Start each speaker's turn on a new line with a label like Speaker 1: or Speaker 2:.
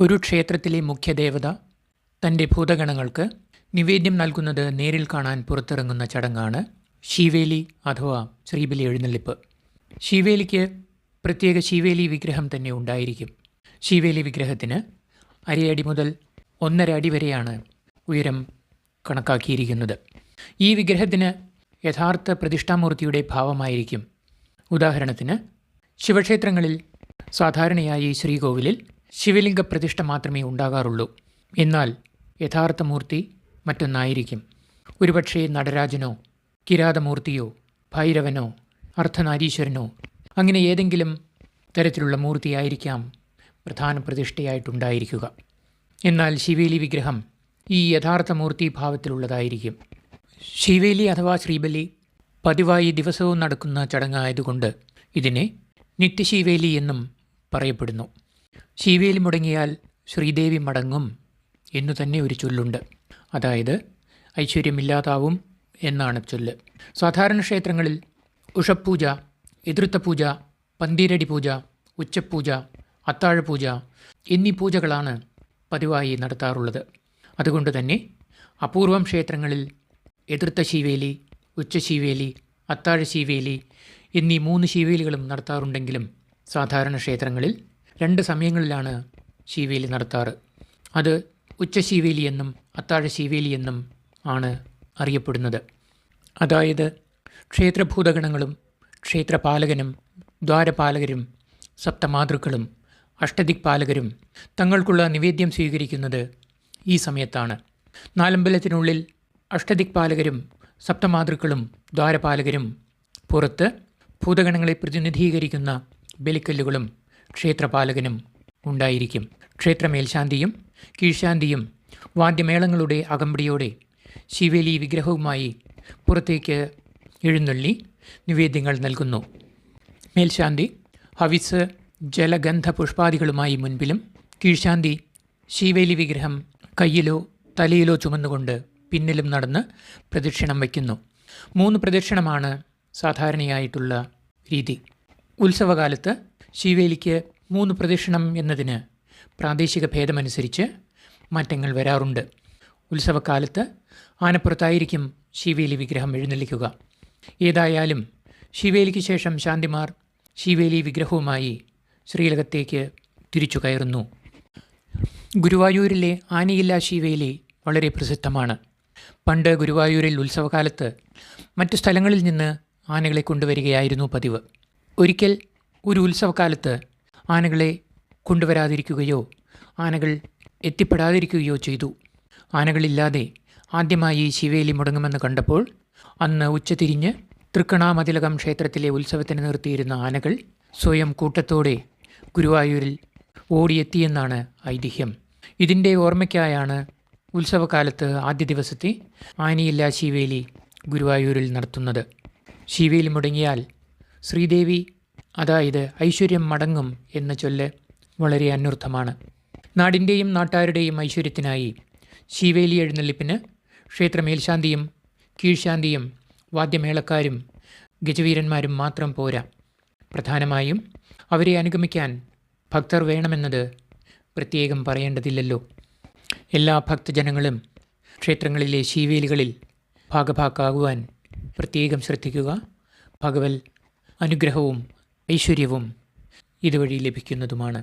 Speaker 1: ഒരു ക്ഷേത്രത്തിലെ മുഖ്യദേവത തന്റെ ഭൂതഗണങ്ങൾക്ക് നിവേദ്യം നൽകുന്നത് നേരിൽ കാണാൻ പുറത്തിറങ്ങുന്ന ചടങ്ങാണ് ശിവേലി അഥവാ ശ്രീബലി എഴുന്നള്ളിപ്പ്. ശിവേലിക്ക് പ്രത്യേക ശിവേലി വിഗ്രഹം തന്നെ ഉണ്ടായിരിക്കും. ശിവേലി വിഗ്രഹത്തിന് അരയടി മുതൽ ഒന്നര അടി വരെയാണ് ഉയരം കണക്കാക്കിയിരിക്കുന്നത്. ഈ വിഗ്രഹത്തിന് യഥാർത്ഥ പ്രതിഷ്ഠാമൂർത്തിയുടെ ഭാവമായിരിക്കും. ഉദാഹരണത്തിന് ശിവക്ഷേത്രങ്ങളിൽ സാധാരണയായി ശ്രീകോവിലിൽ ശിവലിംഗ പ്രതിഷ്ഠ മാത്രമേ ഉണ്ടാകാറുള്ളൂ. എന്നാൽ യഥാർത്ഥ മൂർത്തി മറ്റൊന്നായിരിക്കും. ഒരുപക്ഷേ നടരാജനോ കിരാതമൂർത്തിയോ ഭൈരവനോ അർദ്ധനാരീശ്വരനോ അങ്ങനെ ഏതെങ്കിലും തരത്തിലുള്ള മൂർത്തിയായിരിക്കാം പ്രധാന പ്രതിഷ്ഠയായിട്ടുണ്ടായിരിക്കുക. എന്നാൽ ശിവേലി വിഗ്രഹം ഈ യഥാർത്ഥ മൂർത്തി ഭാവത്തിലുള്ളതായിരിക്കും. ശിവേലി അഥവാ ശ്രീബലി പതിവായി ദിവസവും നടക്കുന്ന ചടങ്ങായതുകൊണ്ട് ഇതിനെ നിത്യശിവേലി എന്നും പറയപ്പെടുന്നു. ശീവേലി മുടങ്ങിയാൽ ശ്രീദേവി മടങ്ങും എന്നു തന്നെ ഒരു ചൊല്ലുണ്ട്. അതായത് ഐശ്വര്യമില്ലാതാവും എന്നാണ് ചൊല്ല്. സാധാരണ ക്ഷേത്രങ്ങളിൽ ഉഷപ്പൂജ എതിർത്ത പൂജ പന്തീരടി പൂജ ഉച്ചപ്പൂജ അത്താഴപൂജ എന്നീ പൂജകളാണ് പതിവായി നടത്താറുള്ളത്. അതുകൊണ്ട് തന്നെ അപൂർവം ക്ഷേത്രങ്ങളിൽ എതിർത്ത ഉച്ച ശിവേലി, അത്താഴ ശിവേലി എന്നീ മൂന്ന് ശീവേലികളും നടത്താറുണ്ടെങ്കിലും സാധാരണ ക്ഷേത്രങ്ങളിൽ രണ്ട് സമയങ്ങളിലാണ് ശീവേലി നടത്താറ്. അത് ഉച്ചശീവേലി എന്നും അത്താഴ ശീവേലി എന്നും ആണ് അറിയപ്പെടുന്നത്. അതായത് ക്ഷേത്രഭൂതഗണങ്ങളും ക്ഷേത്രപാലകനും ദ്വാരപാലകരും സപ്തമാതൃക്കളും അഷ്ടദിക്പാലകരും തങ്ങൾക്കുള്ള നിവേദ്യം സ്വീകരിക്കുന്നത് ഈ സമയത്താണ്. നാലമ്പലത്തിനുള്ളിൽ അഷ്ടദിക്പാലകരും സപ്തമാതൃക്കളും ദ്വാരപാലകരും പുറത്ത് ഭൂതഗണങ്ങളെ പ്രതിനിധീകരിക്കുന്ന ബലിക്കല്ലുകളും ക്ഷേത്രപാലകനും ഉണ്ടായിരിക്കും. ക്ഷേത്രമേൽശാന്തിയും കീഴ്ശാന്തിയും വാദ്യമേളങ്ങളുടെ അകമ്പടിയോടെ ശിവേലി വിഗ്രഹവുമായി പുറത്തേക്ക് എഴുന്നള്ളി നിവേദ്യങ്ങൾ നൽകുന്നു. മേൽശാന്തി ഹവിസ് ജലഗന്ധ പുഷ്പാദികളുമായി മുൻപിലും കീഴ്ശാന്തി ശിവേലി വിഗ്രഹം കയ്യിലോ തലയിലോ ചുമന്നുകൊണ്ട് പിന്നിലും നടന്ന് പ്രദക്ഷിണം വയ്ക്കുന്നു. മൂന്ന് പ്രദക്ഷിണമാണ് സാധാരണയായിട്ടുള്ള രീതി. ഉത്സവകാലത്ത് ശിവേലിക്ക് മൂന്ന് പ്രദക്ഷിണം എന്നതിന് പ്രാദേശിക ഭേദമനുസരിച്ച് മാറ്റങ്ങൾ വരാറുണ്ട്. ഉത്സവകാലത്ത് ആനപ്പുറത്തായിരിക്കും ശിവേലി വിഗ്രഹം എഴുന്നള്ളിക്കുക. ഏതായാലും ശിവേലിക്ക് ശേഷം ശാന്തിമാർ ശിവേലി വിഗ്രഹവുമായി ശ്രീലകത്തേക്ക് തിരിച്ചു കയറുന്നു. ഗുരുവായൂരിലെ ആനയില്ല ശിവേലി വളരെ പ്രസിദ്ധമാണ്. പണ്ട് ഗുരുവായൂരിൽ ഉത്സവകാലത്ത് മറ്റു സ്ഥലങ്ങളിൽ നിന്ന് ആനകളെ കൊണ്ടുവരികയായിരുന്നു പതിവ്. ഒരിക്കൽ ഒരു ഉത്സവകാലത്ത് ആനകളെ കൊണ്ടുവരാതിരിക്കുകയോ ആനകൾ എത്തിപ്പെടാതിരിക്കുകയോ ചെയ്തു. ആനകളില്ലാതെ ആദ്യമായി ശിവേലി മുടങ്ങുമെന്ന് കണ്ടപ്പോൾ അന്ന് ഉച്ചതിരിഞ്ഞ് തൃക്കണാമതിലകം ക്ഷേത്രത്തിലെ ഉത്സവത്തിന് നിർത്തിയിരുന്ന ആനകൾ സ്വയം കൂട്ടത്തോടെ ഗുരുവായൂരിൽ ഓടിയെത്തിയെന്നാണ് ഐതിഹ്യം. ഇതിന്റെ ഓർമ്മയ്ക്കായാണ് ഉത്സവകാലത്ത് ആദ്യ ദിവസത്തെ ആനയില്ലാ ശിവേലി ഗുരുവായൂരിൽ നടത്തുന്നത്. ശിവേലി മുടങ്ങിയാൽ ശ്രീദേവി അതായത് ഐശ്വര്യം മടങ്ങും എന്ന ചൊല്ല് വളരെ അന്വർത്ഥമാണ് നാടിന്റെയും നാട്ടാരുടെയും ഐശ്വര്യത്തിനായി ശിവേലി എഴുന്നള്ളിപ്പിന് ക്ഷേത്രമേൽശാന്തിയും കീഴ്ശാന്തിയും വാദ്യമേളക്കാരും ഗജവീരന്മാരും മാത്രം പോരാ. പ്രധാനമായും അവരെ അനുഗമിക്കാൻ ഭക്തർ വേണമെന്നത് പ്രത്യേകം പറയേണ്ടതില്ലല്ലോ. എല്ലാ ഭക്തജനങ്ങളും ക്ഷേത്രങ്ങളിലെ ശീവേലികളിൽ ഭാഗഭാക്കാകുവാൻ പ്രത്യേകം ശ്രദ്ധിക്കുക. ഭഗവൽ അനുഗ്രഹവും ഐശ്വര്യവും ഇതുവഴി ലഭിക്കുന്നതുമാണ്